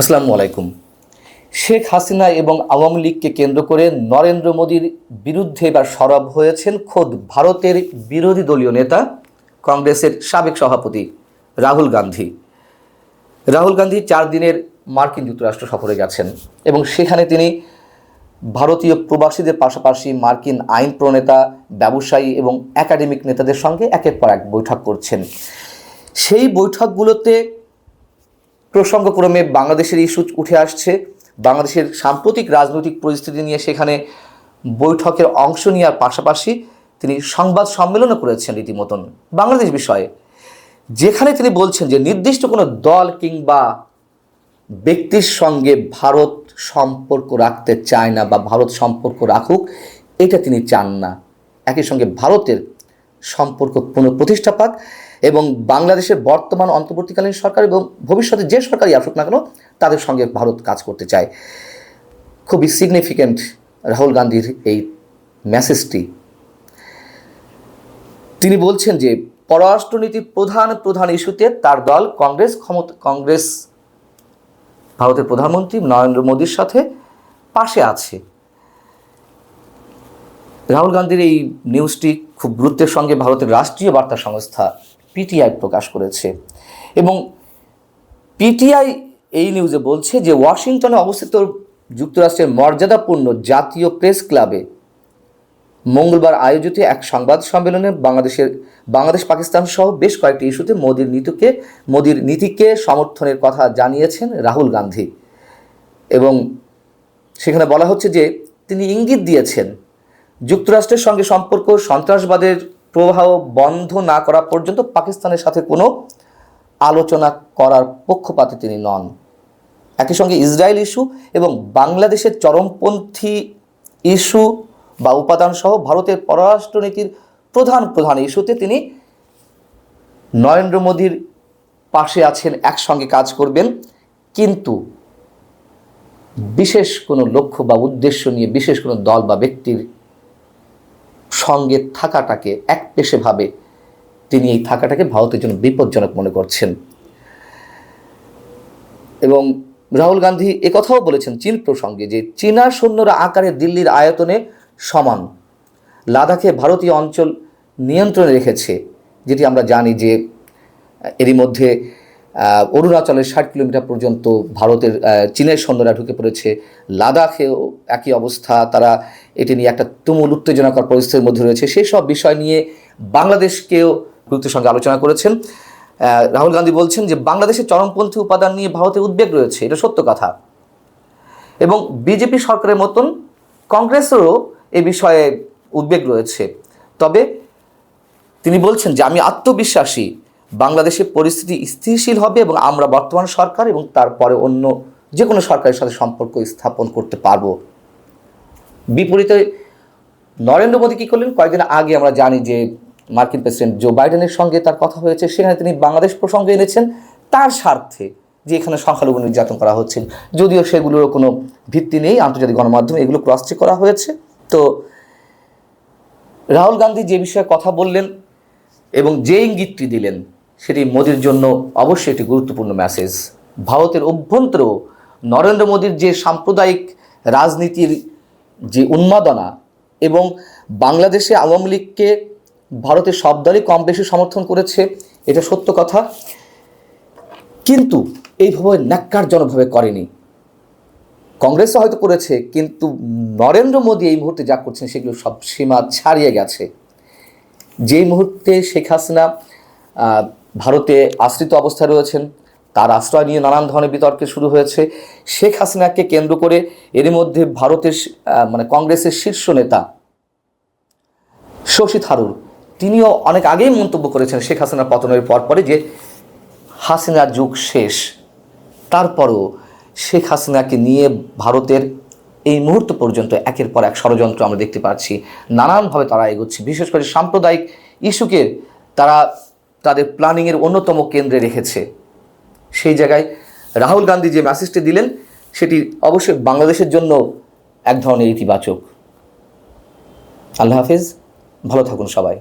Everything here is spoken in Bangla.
আসসালামু আলাইকুম। শেখ হাসিনা এবং আওয়ামী লীগকে কেন্দ্র করে নরেন্দ্র মোদীর বিরুদ্ধে এবার সরব হয়েছেন খোদ ভারতের বিরোধী দলীয় নেতা, কংগ্রেসের সাবেক সভাপতি রাহুল গান্ধী। রাহুল গান্ধী চার দিনের মার্কিন যুক্তরাষ্ট্র সফরে গেছেন এবং সেখানে তিনি ভারতীয় প্রবাসীদের পাশাপাশি মার্কিন আইন প্রণেতা, ব্যবসায়ী এবং একাডেমিক নেতাদের সঙ্গে একের পর এক বৈঠক করছেন। সেই বৈঠকগুলোতে প্রসঙ্গক্রমে বাংলাদেশের ইস্যু উঠে আসছে। বাংলাদেশের সাম্প্রতিক রাজনৈতিক পরিস্থিতি নিয়ে সেখানে বৈঠকের অংশ নেওয়ার পাশাপাশি তিনি সংবাদ সম্মেলনও করেছেন রীতিমতন। বাংলাদেশ বিষয়ে, যেখানে তিনি বলছেন যে নির্দিষ্ট কোনো দল কিংবা ব্যক্তির সঙ্গে ভারত সম্পর্ক রাখতে চায় না বা ভারত সম্পর্ক রাখুক, এটা তিনি চান না। একই সঙ্গে ভারতের সম্পর্ক পুনঃপ্রতিষ্ঠা পাক। এবং বাংলাদেশের বর্তমান অন্তর্বর্তীকালীন সরকার এবং ভবিষ্যতে যে সরকারই আসুক না কেন, তাদের সঙ্গে ভারত কাজ করতে চায়। খুবই সিগনিফিক্যান্ট রাহুল গান্ধীর এই মেসেজটি তিনি বলছেন যে, পররাষ্ট্রনীতির প্রধান প্রধান ইস্যুতে তার দল কংগ্রেস, ক্ষমতা, কংগ্রেস, ভারতের প্রধানমন্ত্রী নরেন্দ্র মোদীর সাথে পাশে আছে। রাহুল গান্ধীর এই নিউজটি খুব গুরুত্বের সঙ্গে ভারতের রাষ্ট্রীয় বার্তা সংস্থা পিটিআই প্রকাশ করেছে। এবং পিটিআই এই নিউজে বলছে যে ওয়াশিংটনে অবস্থিত যুক্তরাষ্ট্রের মর্যাদাপূর্ণ জাতীয় প্রেস ক্লাবে মঙ্গলবার আয়োজিত এক সংবাদ সম্মেলনে বাংলাদেশের, বাংলাদেশ, পাকিস্তান সহ বেশ কয়েকটি ইস্যুতে মোদির নীতিকে মোদির নীতিকে সমর্থনের কথা জানিয়েছেন রাহুল গান্ধী। এবং সেখানে বলা হচ্ছে যে, তিনি ইঙ্গিত দিয়েছেন, যুক্তরাষ্ট্রের সঙ্গে সম্পর্ক সন্ত্রাসবাদের প্রবাহ বন্ধ না করা পর্যন্ত পাকিস্তানের সাথে কোনো আলোচনা করার পক্ষপাতে তিনি নন। একই সঙ্গে ইসরায়েল ইস্যু এবং বাংলাদেশের চরমপন্থী ইস্যু বা উপাদান সহ ভারতের পররাষ্ট্রনীতির প্রধান প্রধান ইস্যুতে তিনি নরেন্দ্র মোদীর পাশে আছেন, একসঙ্গে কাজ করবেন। কিন্তু বিশেষ কোনো লক্ষ্য বা উদ্দেশ্য নিয়ে বিশেষ কোনো দল বা ব্যক্তির সঙ্গে থাকাটাকে এক পেশে ভাবে তিনি এই থাকাটাকে ভারতের জন্য বিপজ্জনক মনে করছেন। এবং রাহুল গান্ধী একথাও বলেছেন চীন প্রসঙ্গে যে চীনা সৈন্যরা আকারে দিল্লির আয়তনে সমান। লাদাখে ভারতীয় অঞ্চল নিয়ন্ত্রণে রেখেছে, যেটি আমরা জানি যে এরই মধ্যে অরুণাচলের ষাট কিলোমিটার পর্যন্ত ভারতের চীনের সৈন্যরা ঢুকে পড়েছে। লাদাখেও একই অবস্থা। তারা এটি নিয়ে একটা তুমুল উত্তেজনাকর পরিস্থিতির মধ্যে রয়েছে। সেই সব বিষয় নিয়ে বাংলাদেশকেও গুরুত্বের সঙ্গে আলোচনা করেছেন। রাহুল গান্ধী বলছেন যে, বাংলাদেশের চরমপন্থী উপাদান নিয়ে ভারতের উদ্বেগ রয়েছে। এটা সত্য কথা। এবং বিজেপি সরকারের মতন কংগ্রেসেরও এ বিষয়ে উদ্বেগ রয়েছে। তবে তিনি বলছেন যে, আমি আত্মবিশ্বাসী। বাংলাদেশের পরিস্থিতি স্থিতিশীল হবে এবং আমরা বর্তমান সরকার এবং তারপরে অন্য যে কোনো সরকারের সাথে সম্পর্ক স্থাপন করতে পারব। বিপরীতে নরেন্দ্র মোদী কী করলেন? কয়েকদিন আগে আমরা জানি যে মার্কিন প্রেসিডেন্ট জো বাইডেনের সঙ্গে তার কথা হয়েছে। সেখানে তিনি বাংলাদেশ প্রসঙ্গে এনেছেন তার স্বার্থে যে এখানে সংখ্যালঘু নির্যাতন করা হচ্ছে। যদিও সেগুলোর কোনো ভিত্তি নেই, আন্তর্জাতিক গণমাধ্যমে এগুলো ক্রস চেক করা হয়েছে। তো রাহুল গান্ধী যে বিষয়ে কথা বললেন এবং যে ইঙ্গিতটি দিলেন সেটি মোদির জন্য অবশ্যই একটি গুরুত্বপূর্ণ মেসেজ ভারতের অভ্যন্তরেও নরেন্দ্র মোদীর যে সাম্প্রদায়িক রাজনীতির যে উন্মাদনা এবং বাংলাদেশে আওয়ামী লীগকে ভারতের সব দলই কম বেশি সমর্থন করেছে, এটা সত্য কথা। কিন্তু এইভাবে ন্যাক্কারজনকভাবে করেনি। কংগ্রেসও হয়তো করেছে, কিন্তু নরেন্দ্র মোদী এই মুহূর্তে যা করছেন সেগুলো সব সীমা ছাড়িয়ে গেছে। যেই মুহূর্তে শেখ হাসিনা ভারতে আশ্রিত অবস্থায় রয়েছেন। তার আশ্রয় নিয়ে নানান ধরনের বিতর্কে শুরু হয়েছে। শেখ হাসিনাকে কেন্দ্র করে এর মধ্যে ভারতের মানে কংগ্রেসের শীর্ষ নেতা শশী থারুর। তিনিও অনেক আগেই মন্তব্য করেছেন শেখ হাসিনার পতনের পরপরে যে হাসিনার যুগ শেষ। তারপরও শেখ হাসিনাকে নিয়ে ভারতের এই মুহূর্ত পর্যন্ত একের পর এক ষড়যন্ত্র আমরা দেখতে পাচ্ছি। নানানভাবে তারা এগোচ্ছে। বিশেষ করে সাম্প্রদায়িক ইস্যুকে তারা তাদের প্ল্যানিংয়ের অন্যতম কেন্দ্রে রেখেছে। সেই জায়গায় রাহুল গান্ধী যে মেসেজটি দিলেন, সেটি অবশ্যই বাংলাদেশের জন্য এক ধরনের ইতিবাচক। আল্লাহ হাফিজ, ভালো থাকুন সবাই।